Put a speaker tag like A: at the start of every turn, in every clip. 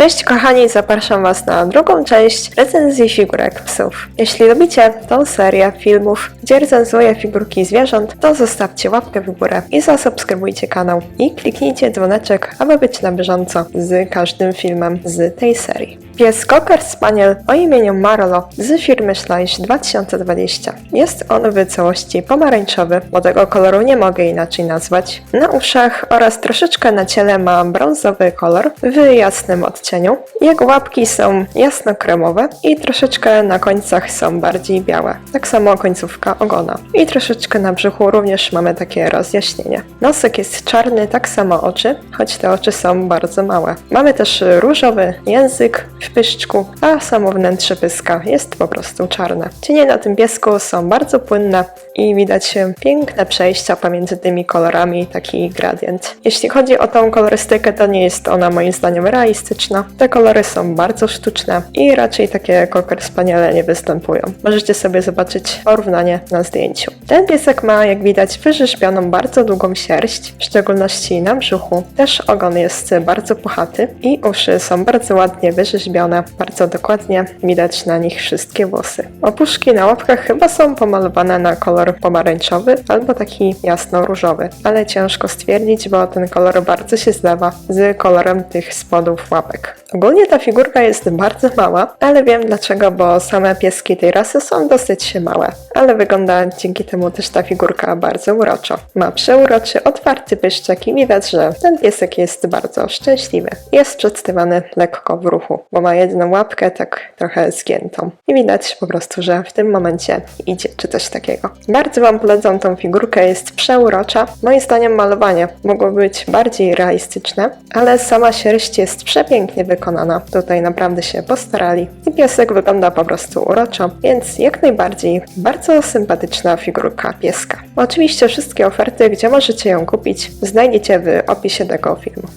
A: Cześć kochani, zapraszam Was na drugą część recenzji figurek psów. Jeśli lubicie tą serię filmów, gdzie recenzuję figurki zwierząt, to zostawcie łapkę w górę i zasubskrybujcie kanał i kliknijcie dzwoneczek, aby być na bieżąco z każdym filmem z tej serii. Pies Cocker Spaniel o imieniu Marlo z firmy Schleich 2020. Jest on w całości pomarańczowy, bo tego koloru nie mogę inaczej nazwać. Na uszach oraz troszeczkę na ciele ma brązowy kolor w jasnym odcieniu. Jego łapki są jasno-kremowe i troszeczkę na końcach są bardziej białe. Tak samo końcówka ogona. I troszeczkę na brzuchu również mamy takie rozjaśnienie. Nosek jest czarny, tak samo oczy, choć te oczy są bardzo małe. Mamy też różowy język pyszczku, a samo wnętrze pyska jest po prostu czarne. Cienie na tym piesku są bardzo płynne i widać piękne przejścia pomiędzy tymi kolorami, taki gradient. Jeśli chodzi o tą kolorystykę, to nie jest ona moim zdaniem realistyczna. Te kolory są bardzo sztuczne i raczej takie koker spaniele nie występują. Możecie sobie zobaczyć porównanie na zdjęciu. Ten piesek ma, jak widać, wyrzeźbioną bardzo długą sierść, w szczególności na brzuchu. Też ogon jest bardzo puchaty i uszy są bardzo ładnie wyrzeźbione, bardzo dokładnie widać na nich wszystkie włosy. Opuszki na łapkach chyba są pomalowane na kolor pomarańczowy albo taki jasno-różowy, ale ciężko stwierdzić, bo ten kolor bardzo się zlewa z kolorem tych spodów łapek. Ogólnie ta figurka jest bardzo mała, ale wiem dlaczego, bo same pieski tej rasy są dosyć małe, ale wygląda dzięki temu też ta figurka bardzo uroczo. Ma przeuroczy, otwarty pyszczek i widać, że ten piesek jest bardzo szczęśliwy. Jest przedstawiony lekko w ruchu, bo ma jedną łapkę tak trochę zgiętą. I widać po prostu, że w tym momencie idzie czy coś takiego. Bardzo Wam polecam tą figurkę, jest przeurocza. Moim zdaniem malowanie mogło być bardziej realistyczne, ale sama sierść jest przepięknie wykonana. Tutaj naprawdę się postarali i piesek wygląda po prostu uroczo, więc jak najbardziej bardzo sympatyczna figurka pieska. Oczywiście wszystkie oferty, gdzie możecie ją kupić, znajdziecie w opisie tego filmu.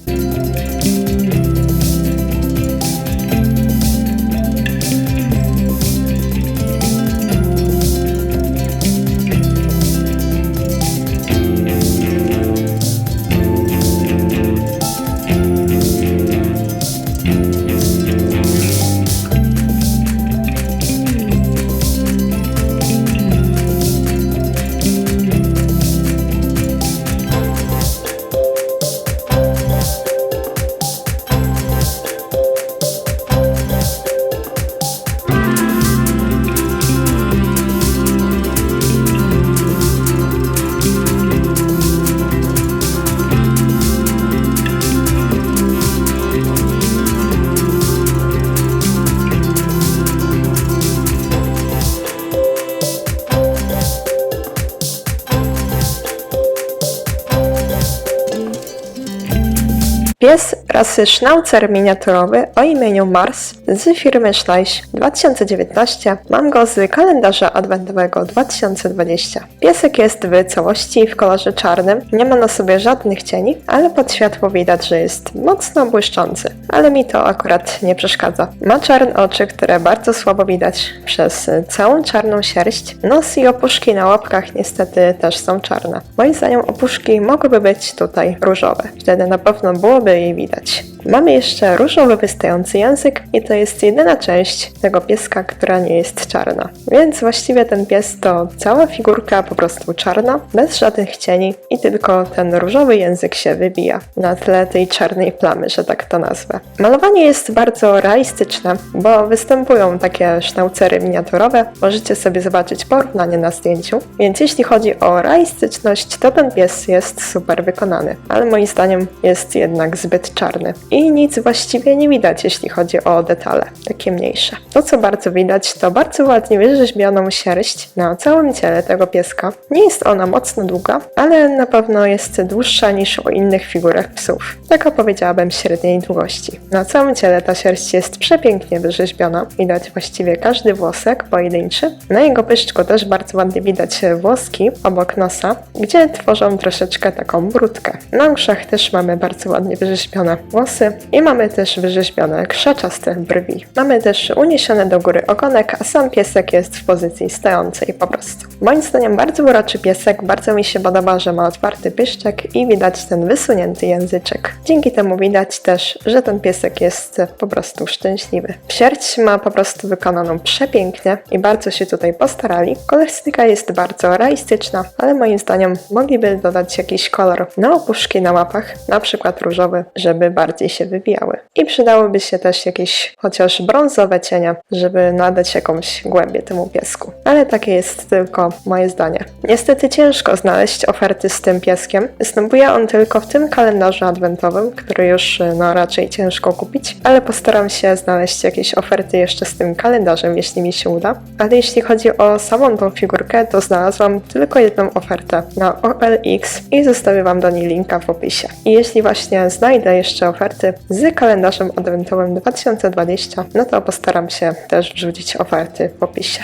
A: Rasy Schnauzer miniaturowy o imieniu Mars z firmy Schleich 2019. Mam go z kalendarza adwentowego 2020. Piesek jest w całości w kolorze czarnym, nie ma na sobie żadnych cieni, ale pod światło widać, że jest mocno błyszczący. Ale mi to akurat nie przeszkadza. Ma czarne oczy, które bardzo słabo widać przez całą czarną sierść. Nos i opuszki na łapkach niestety też są czarne. Moim zdaniem opuszki mogłyby być tutaj różowe. Wtedy na pewno byłoby jej widać. Mamy jeszcze różowy wystający język i to jest jedyna część tego pieska, która nie jest czarna. Więc właściwie ten pies to cała figurka po prostu czarna, bez żadnych cieni i tylko ten różowy język się wybija na tle tej czarnej plamy, że tak to nazwę. Malowanie jest bardzo realistyczne, bo występują takie sznaucery miniaturowe. Możecie sobie zobaczyć porównanie na zdjęciu. Więc jeśli chodzi o realistyczność, to ten pies jest super wykonany, ale moim zdaniem jest jednak zbyt czarny. I nic właściwie nie widać, jeśli chodzi o detale, takie mniejsze. To, co bardzo widać, to bardzo ładnie wyrzeźbioną sierść na całym ciele tego pieska. Nie jest ona mocno długa, ale na pewno jest dłuższa niż u innych figurek psów. Taka powiedziałabym średniej długości. Na całym ciele ta sierść jest przepięknie wyrzeźbiona. Widać właściwie każdy włosek pojedynczy. Na jego pyszczku też bardzo ładnie widać włoski obok nosa, gdzie tworzą troszeczkę taką brudkę. Na uszach też mamy bardzo ładnie wyrzeźbione włosy i mamy też wyrzeźbione krzaczaste brwi. Mamy też uniesiony do góry ogonek, a sam piesek jest w pozycji stojącej po prostu. Moim zdaniem bardzo uroczy piesek, bardzo mi się podoba, że ma otwarty pyszczek i widać ten wysunięty języczek. Dzięki temu widać też, że ten piesek jest po prostu szczęśliwy. Sierść ma po prostu wykonaną przepięknie i bardzo się tutaj postarali. Kolorystyka jest bardzo realistyczna, ale moim zdaniem mogliby dodać jakiś kolor na opuszki na łapach, na przykład różowy, żeby bardziej się wybijały. I przydałyby się też jakieś chociaż brązowe cienie, żeby nadać jakąś głębię temu piesku. Ale takie jest tylko moje zdanie. Niestety ciężko znaleźć oferty z tym pieskiem. Występuje on tylko w tym kalendarzu adwentowym, który już no raczej ciężko kupić, ale postaram się znaleźć jakieś oferty jeszcze z tym kalendarzem, jeśli mi się uda. Ale jeśli chodzi o samą tą figurkę, to znalazłam tylko jedną ofertę na OLX i zostawię Wam do niej linka w opisie. I jeśli właśnie znajdę jeszcze oferty z kalendarzem adwentowym 2020, no to postaram się też wrzucić oferty w opisie.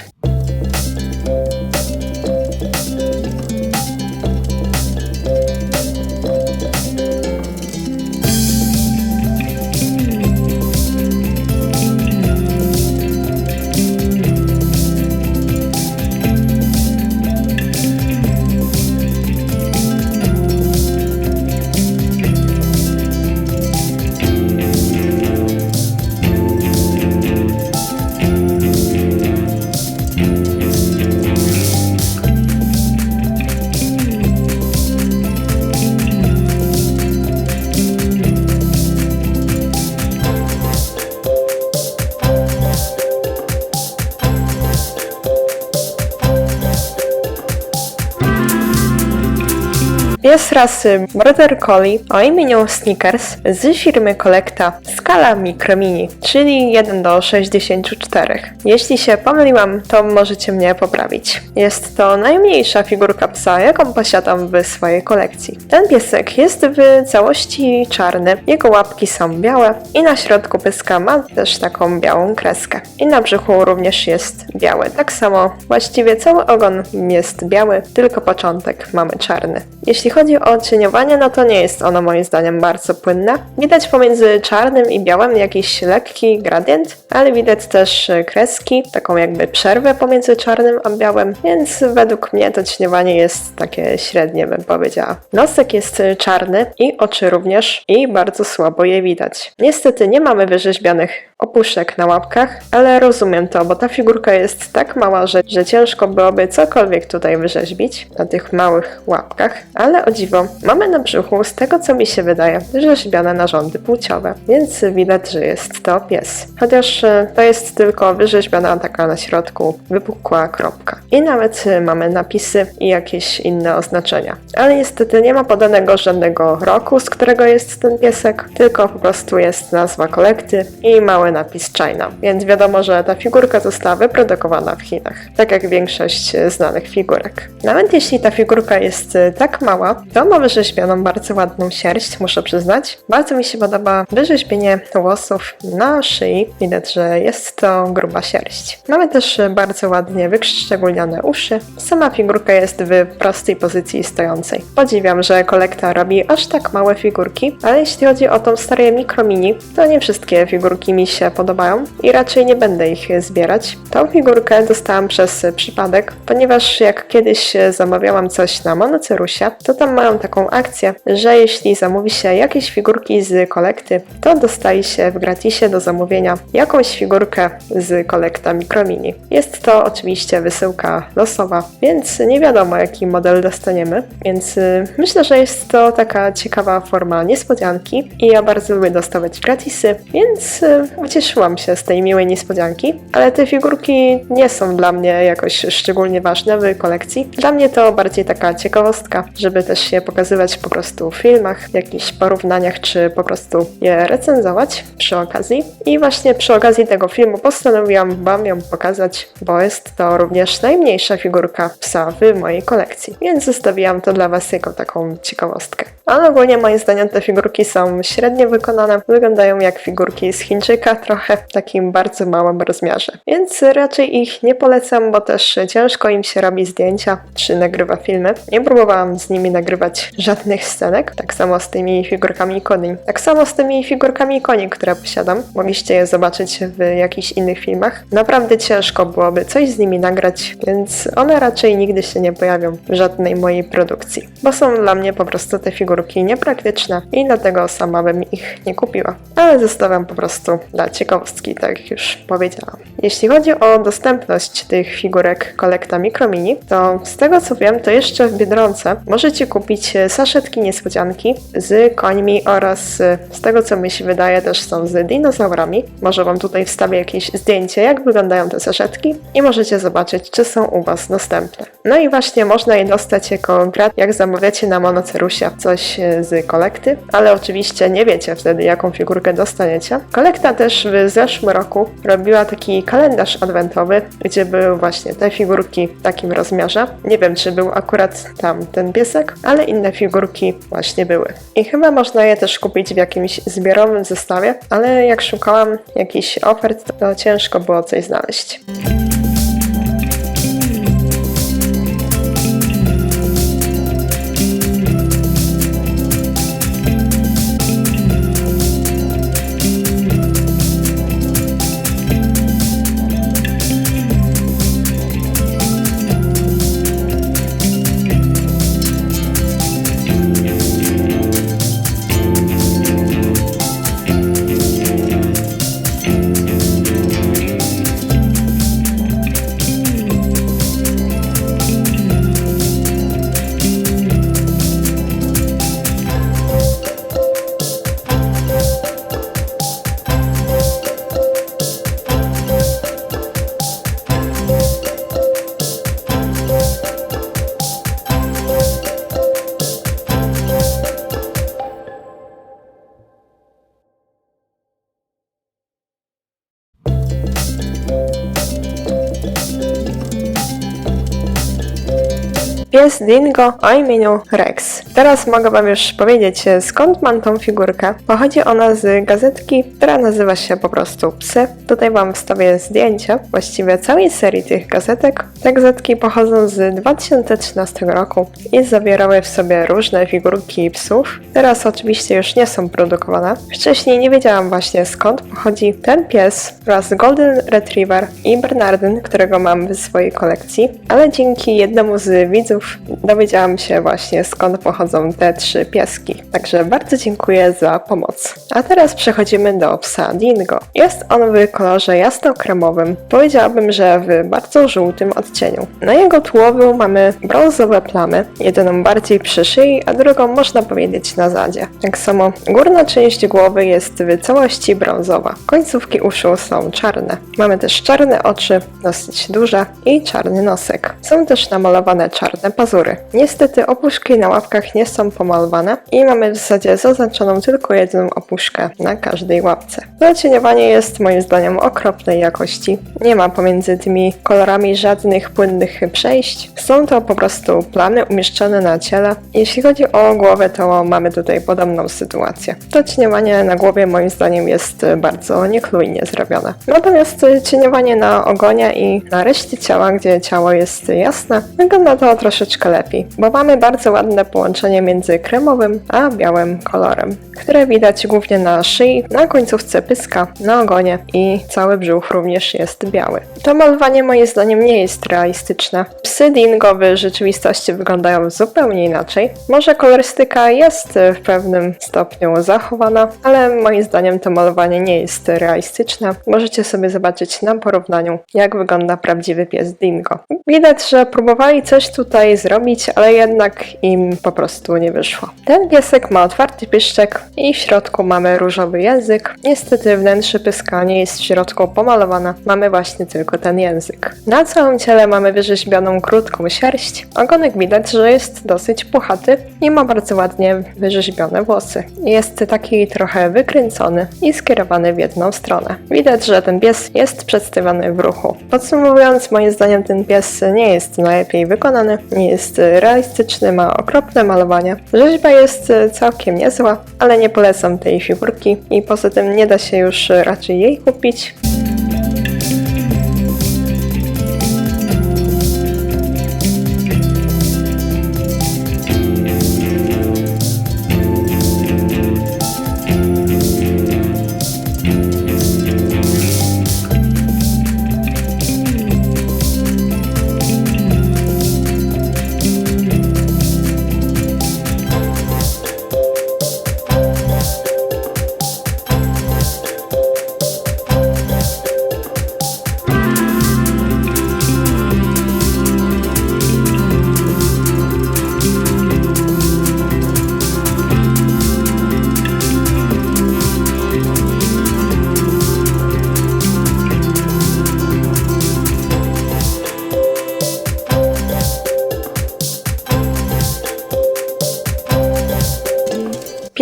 A: Pies rasy Border Collie o imieniu Snickers z firmy Collecta skala Micro Mini, czyli 1 do 64. Jeśli się pomyliłam, to możecie mnie poprawić. Jest to najmniejsza figurka psa, jaką posiadam w swojej kolekcji. Ten piesek jest w całości czarny, jego łapki są białe i na środku pyska ma też taką białą kreskę. I na brzuchu również jest biały. Tak samo właściwie cały ogon jest biały, tylko początek mamy czarny. Jeśli chodzi o cieniowanie, no to nie jest ono moim zdaniem bardzo płynne. Widać pomiędzy czarnym i białym jakiś lekki gradient, ale widać też kreski, taką jakby przerwę pomiędzy czarnym a białym, więc według mnie to cieniowanie jest takie średnie, bym powiedziała. Nosek jest czarny i oczy również i bardzo słabo je widać. Niestety nie mamy wyrzeźbianych opuszek na łapkach, ale rozumiem to, bo ta figurka jest tak mała, że, że ciężko byłoby cokolwiek tutaj wyrzeźbić na tych małych łapkach, ale o dziwo, mamy na brzuchu, z tego co mi się wydaje, wyrzeźbione narządy płciowe, więc widać, że jest to pies. Chociaż e, to jest tylko wyrzeźbiona taka na środku wypukła kropka. I nawet e, mamy napisy i jakieś inne oznaczenia. Ale niestety nie ma podanego żadnego roku, z którego jest ten piesek, tylko po prostu jest nazwa kolekty i mały napis China, więc wiadomo, że ta figurka została wyprodukowana w Chinach, tak jak większość e, znanych figurek. Nawet jeśli ta figurka jest tak mała, to ma wyrzeźbioną bardzo ładną sierść, muszę przyznać. Bardzo mi się podoba wyrzeźbienie włosów na szyi, widać, że jest to gruba sierść. Mamy też e, bardzo ładnie wyszczególnione uszy. Sama figurka jest w prostej pozycji stojącej. Podziwiam, że kolekta robi aż tak małe figurki, ale jeśli chodzi o tą serię Micro Mini, to nie wszystkie figurki mi się podobają i raczej nie będę ich zbierać. Tą figurkę dostałam przez przypadek, ponieważ jak kiedyś zamawiałam coś na Monocerusie, to tam mają taką akcję, że jeśli zamówi się jakieś figurki z kolekty, to dostaje się w gratisie do zamówienia jakąś figurkę z kolekta Micro Mini. Jest to oczywiście wysyłka losowa, więc nie wiadomo jaki model dostaniemy, więc y, myślę, że jest to taka ciekawa forma niespodzianki i ja bardzo lubię dostawać gratisy, więc y, ucieszyłam się z tej miłej niespodzianki, ale te figurki nie są dla mnie jakoś szczególnie ważne w kolekcji. Dla mnie to bardziej taka ciekawostka, żeby też je pokazywać po prostu w filmach, jakichś porównaniach, czy po prostu je recenzować przy okazji. I właśnie przy okazji tego filmu postanowiłam Wam ją pokazać, bo jest to również najmniejsza figurka psa w mojej kolekcji, więc zostawiłam to dla Was jako taką ciekawostkę. Ale ogólnie moim zdaniem te figurki są średnio wykonane, wyglądają jak figurki z Chińczyka, trochę w takim bardzo małym rozmiarze. Więc raczej ich nie polecam, bo też ciężko im się robi zdjęcia czy nagrywa filmy. Nie próbowałam z nimi nagrywać żadnych scenek. Tak samo z tymi figurkami koni. Tak samo z tymi figurkami koni, które posiadam. Mogliście je zobaczyć w jakichś innych filmach. Naprawdę ciężko byłoby coś z nimi nagrać, więc one raczej nigdy się nie pojawią w żadnej mojej produkcji. Bo są dla mnie po prostu te figurki niepraktyczne i dlatego sama bym ich nie kupiła. Ale zostawiam po prostu dla ciekawostki, tak jak już powiedziałam. Jeśli chodzi o dostępność tych figurek Kolekta Micro Mini, to z tego co wiem, to jeszcze w Biedronce możecie kupić e, saszetki niespodzianki z końmi oraz e, z tego co mi się wydaje też są z dinozaurami. Może wam tutaj wstawię jakieś zdjęcie, jak wyglądają te saszetki i możecie zobaczyć, czy są u was dostępne. No i właśnie można je dostać jako grat, jak zamawiacie na Monocerusie coś e, z kolekty, ale oczywiście nie wiecie wtedy, jaką figurkę dostaniecie. Kolekta też w zeszłym roku robiła taki kalendarz adwentowy, gdzie były właśnie te figurki w takim rozmiarze. Nie wiem, czy był akurat tam ten piesek, ale inne figurki właśnie były. I chyba można je też kupić w jakimś zbiorowym zestawie, ale jak szukałam jakichś ofert, to ciężko było coś znaleźć. Pies Dingo o imieniu Rex. Teraz mogę wam już powiedzieć, skąd mam tą figurkę. Pochodzi ona z gazetki, która nazywa się po prostu Psy. Tutaj wam wstawię zdjęcie właściwie całej serii tych gazetek. Te gazetki pochodzą z 2013 roku i zawierały w sobie różne figurki psów. Teraz oczywiście już nie są produkowane. Wcześniej nie wiedziałam właśnie skąd pochodzi ten pies oraz Golden Retriever i Bernardyn, którego mam w swojej kolekcji, ale dzięki jednemu z widzów dowiedziałam się właśnie skąd pochodzą te trzy pieski. Także bardzo dziękuję za pomoc. A teraz przechodzimy do psa Dingo. Jest on w kolorze jasno-kremowym. Powiedziałabym, że w bardzo żółtym odcieniu. Na jego tułowiu mamy brązowe plamy, jedną bardziej przy szyi, a drugą można powiedzieć na zadzie. Tak samo górna część głowy jest w całości brązowa. Końcówki uszu są czarne. Mamy też czarne oczy, dosyć duże i czarny nosek. Są też namalowane czarne pazury. Niestety opuszki na łapkach nie są pomalowane i mamy w zasadzie zaznaczoną tylko jedną opuszkę na każdej łapce. Zacieniowanie jest moim zdaniem okropnej jakości. Nie ma pomiędzy tymi kolorami żadnych płynnych przejść. Są to po prostu plamy umieszczone na ciele. Jeśli chodzi o głowę, to mamy tutaj podobną sytuację. To cieniowanie na głowie moim zdaniem jest bardzo niechlujnie zrobione. Natomiast cieniowanie na ogonie i na reszcie ciała, gdzie ciało jest jasne, wygląda to troszeczkę lepiej, bo mamy bardzo ładne połączenie między kremowym a białym kolorem, które widać głównie na szyi, na końcówce pyska, na ogonie i cały brzuch również jest biały. To malowanie moim zdaniem nie jest realistyczne. Psy dingo w rzeczywistości wyglądają zupełnie inaczej. Może kolorystyka jest w pewnym stopniu zachowana, ale moim zdaniem to malowanie nie jest realistyczne. Możecie sobie zobaczyć na porównaniu, jak wygląda prawdziwy pies dingo. Widać, że próbowali coś tutaj zrobić, ale jednak im po prostu nie wyszło. Ten piesek ma otwarty piszczek i w środku mamy różowy język. Niestety wnętrze pyska nie jest w środku pomalowane, mamy właśnie tylko ten język. Na całym ciele mamy wyrzeźbioną krótką sierść. Ogonek widać, że jest dosyć puchaty i ma bardzo ładnie wyrzeźbione włosy. Jest taki trochę wykręcony i skierowany w jedną stronę. Widać, że ten pies jest przedstawiony w ruchu. Podsumowując, moim zdaniem ten pies nie jest najlepiej wykonany, nie jest realistyczny, ma okropne malowanie. Rzeźba jest całkiem niezła, ale nie polecam tej figurki i poza tym nie da się już raczej jej kupić.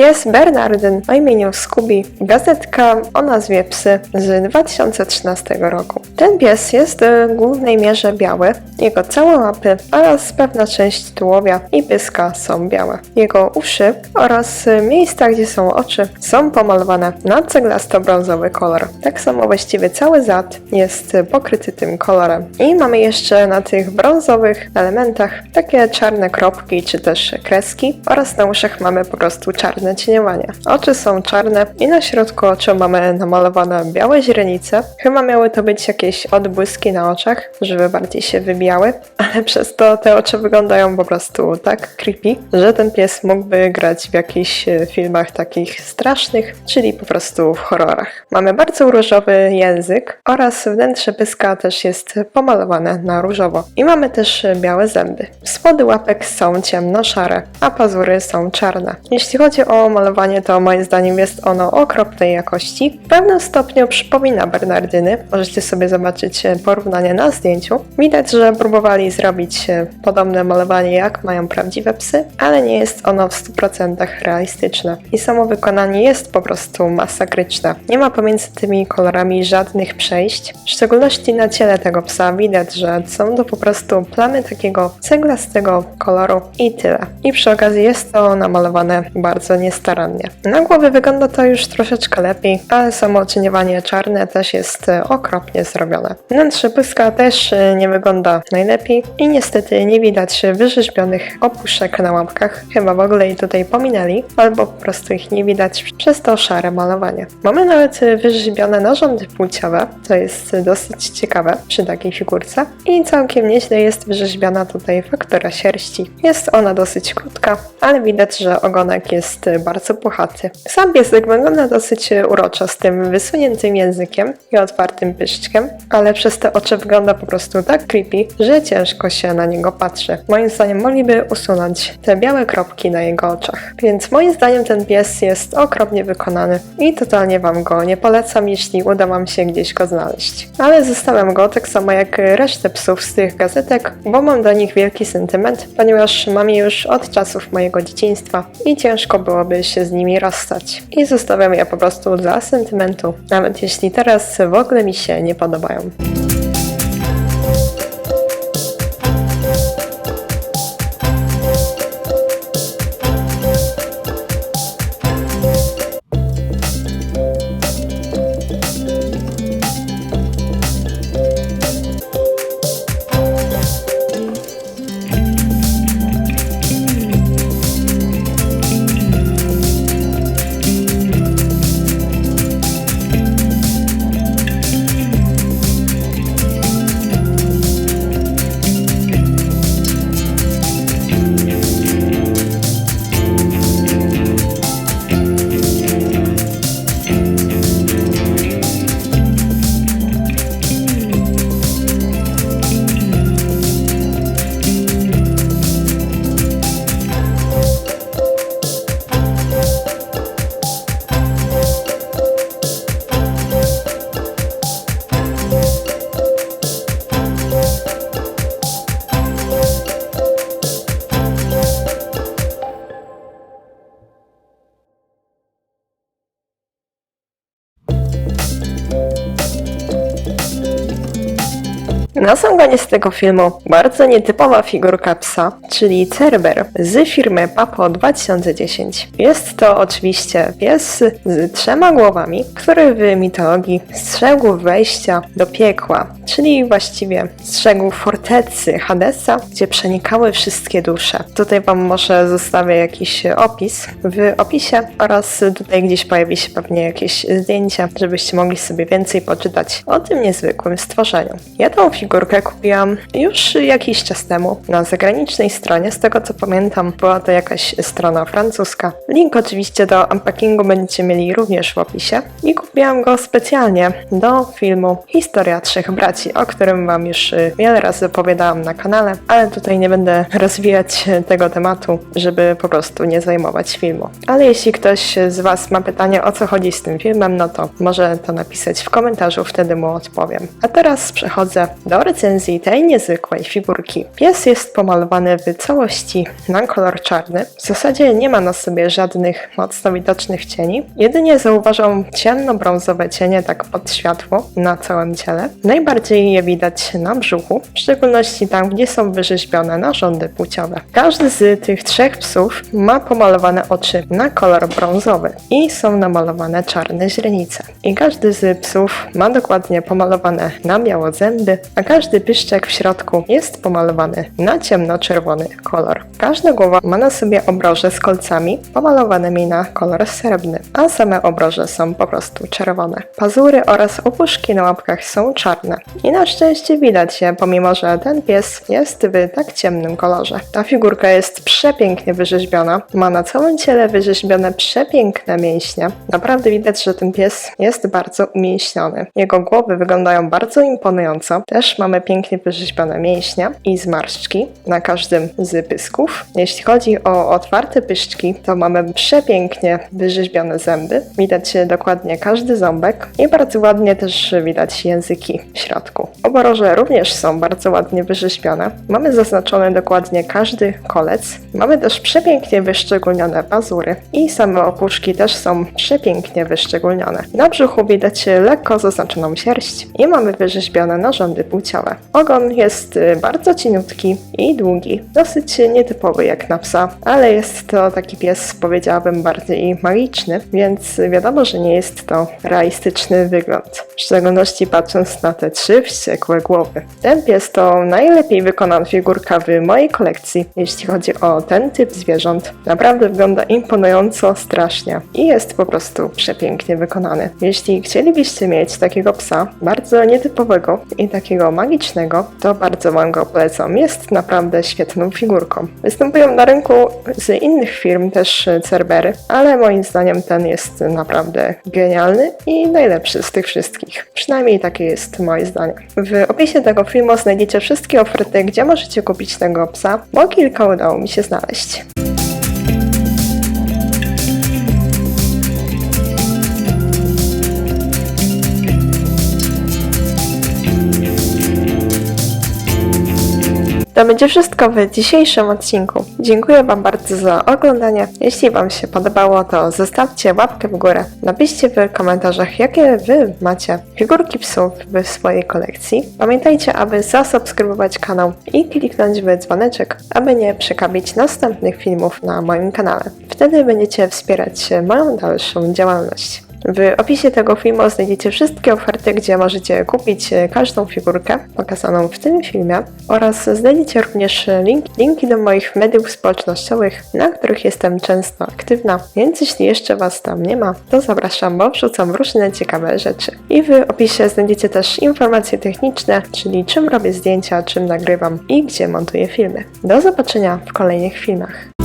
A: Pies Bernardyn o imieniu Scooby, gazetka o nazwie Psy z 2013 roku. Ten pies jest w głównej mierze biały, jego całe łapy oraz pewna część tułowia i pyska są białe. Jego uszy oraz miejsca, gdzie są oczy są pomalowane na ceglasto-brązowy kolor. Tak samo właściwie cały zad jest pokryty tym kolorem. I mamy jeszcze na tych brązowych elementach takie czarne kropki czy też kreski oraz na uszach mamy po prostu czarne cieniowanie. Oczy są czarne i na środku oczu mamy namalowane białe źrenice. Chyba miały to być jakieś odbłyski na oczach, żeby bardziej się wybijały, ale przez to te oczy wyglądają po prostu tak creepy, że ten pies mógłby grać w jakichś e, filmach takich strasznych, czyli po prostu w horrorach. Mamy bardzo różowy język oraz wnętrze pyska też jest pomalowane na różowo. I mamy też białe zęby. Spody łapek są ciemno-szare, a pazury są czarne. Jeśli chodzi o malowanie, to moim zdaniem jest ono okropnej jakości. W pewnym stopniu przypomina Bernardyny. Możecie sobie zobaczyć e, porównanie na zdjęciu. Widać, że próbowali zrobić podobne malowanie jak mają prawdziwe psy, ale nie jest ono w 100% realistyczne. I samo wykonanie jest po prostu masakryczne. Nie ma pomiędzy tymi kolorami żadnych przejść. W szczególności na ciele tego psa widać, że są to po prostu plamy takiego ceglastego koloru i tyle. I przy okazji jest to namalowane bardzo niestarannie. Na głowie wygląda to już troszeczkę lepiej, ale samo cieniowanie czarne też jest okropnie zrobione. Wnętrze pyska też e, nie wygląda najlepiej i niestety nie widać wyrzeźbionych opuszek na łapkach. Chyba w ogóle ich tutaj pominęli, albo po prostu ich nie widać przez to szare malowanie. Mamy nawet wyrzeźbione narządy płciowe, co jest dosyć ciekawe przy takiej figurce i całkiem nieźle jest wyrzeźbiona tutaj faktura sierści. Jest ona dosyć krótka, ale widać, że ogonek jest bardzo puchaty. Sam piesek wygląda dosyć uroczo z tym wysuniętym językiem i otwartym pyszczkiem, ale przez te oczy wygląda po prostu tak creepy, że ciężko się na niego patrzy. Moim zdaniem mogliby usunąć te białe kropki na jego oczach. Więc moim zdaniem ten pies jest okropnie wykonany i totalnie Wam go nie polecam, jeśli uda Wam się gdzieś go znaleźć. Ale zostawiam go tak samo jak resztę psów z tych gazetek, bo mam do nich wielki sentyment, ponieważ mam je już od czasów mojego dzieciństwa i ciężko byłoby się z nimi rozstać. I zostawiam je po prostu dla sentymentu, nawet jeśli teraz w ogóle mi się nie podobają. Na sam koniec tego filmu bardzo nietypowa figurka psa, czyli Cerber z firmy Papo 2010. Jest to oczywiście pies z trzema głowami, który w mitologii strzegł wejścia do piekła, czyli właściwie strzegł fortecy Hadesa, gdzie przenikały wszystkie dusze. Tutaj Wam może zostawię jakiś opis w opisie oraz tutaj gdzieś pojawi się pewnie jakieś zdjęcie, żebyście mogli sobie więcej poczytać o tym niezwykłym stworzeniu. Ja tą figurkę kupiłam już jakiś czas temu na zagranicznej stronie, z tego co pamiętam była to jakaś strona francuska. Link oczywiście do unpackingu będziecie mieli również w opisie i kupiłam go specjalnie do filmu Historia Trzech Braci, o którym Wam już y, wiele razy opowiadałam na kanale, ale tutaj nie będę rozwijać tego tematu, żeby po prostu nie zajmować filmu. Ale jeśli ktoś z Was ma pytanie o co chodzi z tym filmem, no to może to napisać w komentarzu, wtedy mu odpowiem. A teraz przechodzę do do recenzji tej niezwykłej figurki. Pies jest pomalowany w całości na kolor czarny. W zasadzie nie ma na sobie żadnych mocno widocznych cieni. Jedynie zauważam ciemno-brązowe cienie tak pod światło na całym ciele. Najbardziej je widać na brzuchu, w szczególności tam, gdzie są wyrzeźbione narządy płciowe. Każdy z tych trzech psów ma pomalowane oczy na kolor brązowy i są namalowane czarne źrenice. I każdy z psów ma dokładnie pomalowane na biało zęby, a każdy pyszczek w środku jest pomalowany na ciemno-czerwony kolor. Każda głowa ma na sobie obroże z kolcami pomalowanymi na kolor srebrny, a same obroże są po prostu czerwone. Pazury oraz opuszki na łapkach są czarne. I na szczęście widać je, pomimo że ten pies jest w tak ciemnym kolorze. Ta figurka jest przepięknie wyrzeźbiona, ma na całym ciele wyrzeźbione przepiękne mięśnie. Naprawdę widać, że ten pies jest bardzo umięśniony. Jego głowy wyglądają bardzo imponująco. Też mamy pięknie wyrzeźbione mięśnie i zmarszczki na każdym z pysków. Jeśli chodzi o otwarte pyszczki, to mamy przepięknie wyrzeźbione zęby. Widać dokładnie każdy ząbek i bardzo ładnie też widać języki w środku. Oboroże również są bardzo ładnie wyrzeźbione. Mamy zaznaczony dokładnie każdy kolec. Mamy też przepięknie wyszczególnione pazury i same opuszki też są przepięknie wyszczególnione. Na brzuchu widać lekko zaznaczoną sierść i mamy wyrzeźbione narządy płciowe. Ogon jest y, bardzo cieniutki i długi, dosyć nietypowy jak na psa, ale jest to taki pies, powiedziałabym, bardziej magiczny, więc wiadomo, że nie jest to realistyczny wygląd. W szczególności patrząc na te trzy wściekłe głowy. Ten pies to najlepiej wykonana figurka w mojej kolekcji, jeśli chodzi o ten typ zwierząt. Naprawdę wygląda imponująco strasznie i jest po prostu przepięknie wykonany. Jeśli chcielibyście mieć takiego psa, bardzo nietypowego i takiego magicznego, to bardzo Wam go polecam. Jest naprawdę świetną figurką. Występują na rynku z innych firm też Cerbery, ale moim zdaniem ten jest naprawdę genialny i najlepszy z tych wszystkich. Przynajmniej takie jest moje zdanie. W opisie tego filmu znajdziecie wszystkie oferty, gdzie możecie kupić tego psa, bo kilka udało mi się znaleźć. To będzie wszystko w dzisiejszym odcinku. Dziękuję Wam bardzo za oglądanie. Jeśli Wam się podobało, to zostawcie łapkę w górę. Napiszcie w komentarzach, jakie Wy macie figurki psów w swojej kolekcji. Pamiętajcie, aby zasubskrybować kanał i kliknąć w dzwoneczek, aby nie przekabić następnych filmów na moim kanale. Wtedy będziecie wspierać moją dalszą działalność. W opisie tego filmu znajdziecie wszystkie oferty, gdzie możecie kupić e, każdą figurkę pokazaną w tym filmie oraz znajdziecie również link, linki do moich mediów społecznościowych, na których jestem często aktywna, więc jeśli jeszcze Was tam nie ma, to zapraszam, bo wrzucam różne ciekawe rzeczy. I w opisie znajdziecie też informacje techniczne, czyli czym robię zdjęcia, czym nagrywam i gdzie montuję filmy. Do zobaczenia w kolejnych filmach.